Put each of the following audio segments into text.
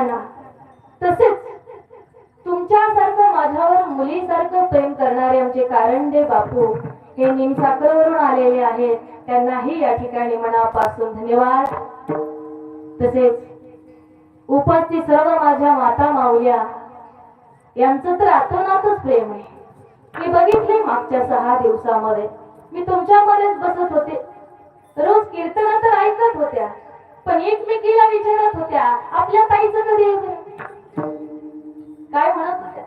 असताना तसेच तुमच्यासारखं माझ्यावर मुलीसारखं प्रेम करणारे आमचे कारंडे बापू हे निमसाकरवरून आलेले आहेत. त्यांनाही या ठिकाणी मनापासून धन्यवाद. तसेच उपस्थित सर्व माझ्या माता मावल्या यांचं तर आतोनातच प्रेम आहे. मी बघितले मागच्या सहा दिवसामध्ये. मी तुमच्यामध्येच बसत होते. रोज कीर्तन तर ऐकत होत्या. पण एकमेकीला विचारत होत्या आपल्या ताईचं कधी आहे बरं? काय म्हणत होत्या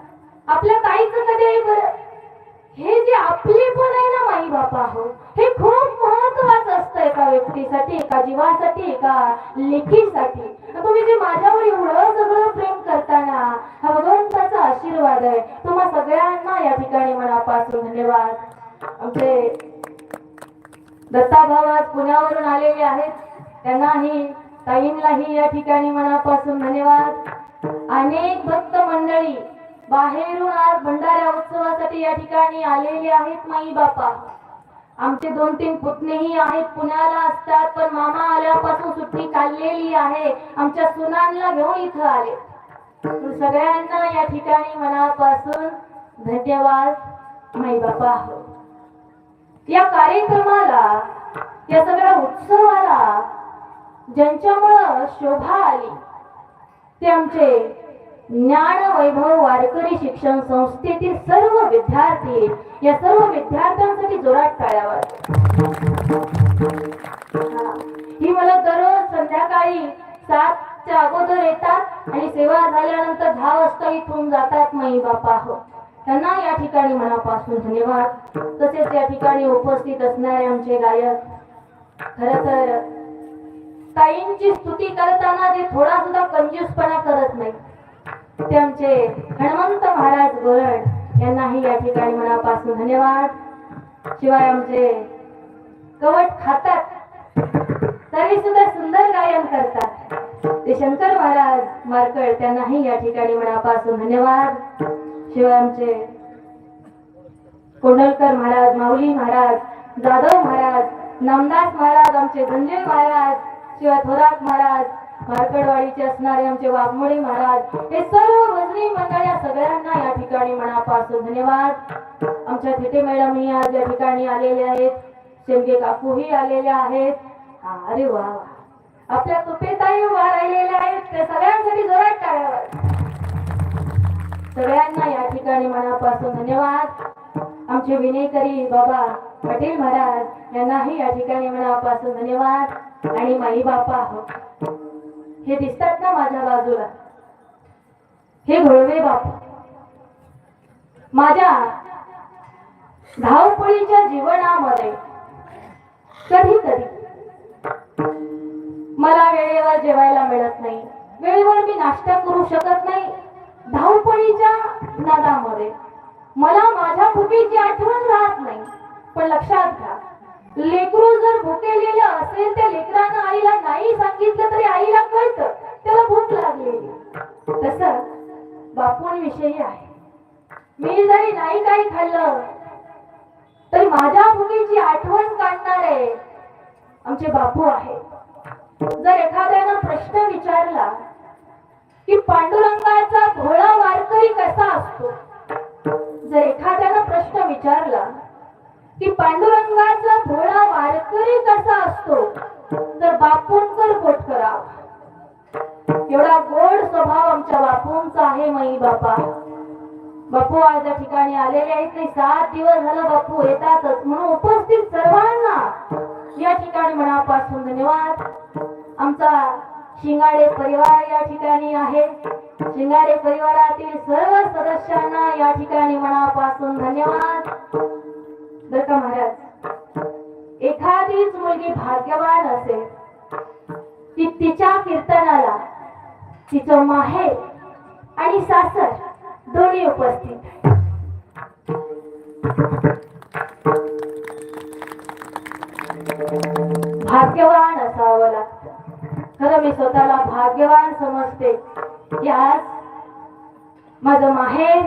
आपल्या ताईचं कधी आहे बरं? हे जे आपले पण आहे ना माई बापा हो हे खूप महत्वाचं असतं एका व्यक्तीसाठी एका जीवासाठी एका लेखीसाठी. तुम्ही जे माझ्यावर एवढं सगळं प्रेम करताना हा भगवंताचा आशीर्वाद आहे. तुम्हा सगळ्यांना या ठिकाणी मनापासून धन्यवाद. आमचे दत्ता भावात पुण्यावरून आलेले आहेत. त्यांनाही ताईंनाही या ठिकाणी मनापासून धन्यवाद. अनेक भक्त मंडळी बाहेरून आज भंडाऱ्या उत्सवासाठी या ठिकाणी आलेले आहेत माई बापा. आमचे दोन तीन पुतणेही आहेत पुण्याला असतात पण मामा आल्यापासून सुट्टी काढलेली आहे. आमच्या सुनांना घेऊन इथं आले. सगळ्यांना या ठिकाणी मनापासून धन्यवाद माई बापा. या कार्यक्रमाला या सगळ्या उत्सवाला ज्यांच्यामुळं शोभा आली. ते आमचे ज्ञान वैभव वारकरी शिक्षण संस्थेतील सर्व विद्यार्थी या सर्व विद्यार्थ्यांसाठी जोरात टाळ्यावर. ही मला दररोज संध्याकाळी सातच्या अगोदर येतात आणि सेवा झाल्यानंतर दहा वाजता इथून जातात मई बापा हो. त्यांना या ठिकाणी मनापासून धन्यवाद. तसेच या ठिकाणी उपस्थित असणारे आमचे गायक खर तर ताईंची स्तुती करताना ते थोडा सुद्धा कंजूसपणा करत नाही ते आमचे हनुमंत महाराज गोरड यांनाही या ठिकाणी मनापासून धन्यवाद. शिवाय आमचे कवट खातात तरी सुद्धा सुंदर गायन करतात. ते शंकर महाराज मारकड त्यांनाही या ठिकाणी मनापासून धन्यवाद. शिवाय आमचे कोंडलकर महाराज माऊली महाराज जाधव महाराज नामदास महाराज आमचे धनंजय महाराज किंवा थोरात महाराज मार्कडवाडीचे असणारे आमचे वाघमोळी महाराज हे सर्व वजनी मंडळ या सगळ्यांना या ठिकाणी मनापासून धन्यवाद. आमच्या थिटे मॅडम ही आज या ठिकाणी आलेले आहेत. शेंगे काकूही आलेल्या आहेत. अरे वा आपल्या तुपेताही उभा राहिलेल्या आहेत. त्या सगळ्यांसाठी जोरात टाळ्यावर. सगळ्यांना या ठिकाणी मनापासून धन्यवाद. आमचे विनयकरी बाबा पटेल महाराज यांनाही या ठिकाणी मनापासून धन्यवाद. आणि माई बापा आहोत हे दिसतात ना माझ्या बाजूला? हे घोळवे बापा. माझ्या धावपळीच्या जीवनामध्ये कधी कधी मला वेळेवर जेवायला मिळत नाही. वेळेवर मी नाश्ता करू शकत नाही. धावपळीच्या नादामध्ये मला माझ्या पूर्वीची आठवण राहत नाही. पण लक्षात घ्या लेकरू जर भुकेलेलं असेल त्या लेकरानं आईला नाही सांगितलं तरी आईला कळतं. त्याला भूक लागलेली तस बापूंविषयी आहे. मी जरी नाही काही खाल्लं तरी माझ्या भूमीची आठवण काढणारे आमचे बापू आहेत. जर एखाद्यानं प्रश्न विचारला की पांडुरंगाचा घोळा वारकरी कसा असतो? जर एखाद्यानं प्रश्न विचारला की पांडुरंगाचा भोळा वारकरी कसा असतो? तर बापूंकर बोट करा एवढा गोड स्वभाव आमच्या बापूंचा आहे मई बापा. बापू आज या ठिकाणी आलेले आहेत. ते सात दिवस झालं बापू येतातच. म्हणून उपस्थित सर्वांना या ठिकाणी मनापासून धन्यवाद. आमचा शिंगाडे परिवार या ठिकाणी आहे. शिंगाडे परिवारातील सर्व सदस्यांना या ठिकाणी मनापासून धन्यवाद. बर का महाराज एखादीच मुलगी भाग्यवान असेल ती तिच्या कीर्तनाला तिचं माहेर आणि सासर दोन्ही उपस्थित भाग्यवान असावं लागतं. खरं मी स्वतःला भाग्यवान समजते की आज माझं माहेर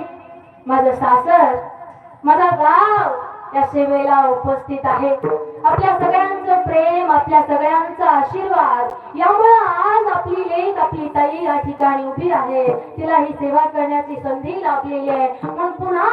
माझं सासर माझा गाव या सेवेला उपस्थित आहे. आपल्या सगळ्यांचं प्रेम आपल्या सगळ्यांचा आशीर्वाद यामुळे आज आपली लेख आपली ताई या ठिकाणी उभी आहे. तिला ही सेवा करण्याची संधी लाभलेली आहे. म्हणून पुन्हा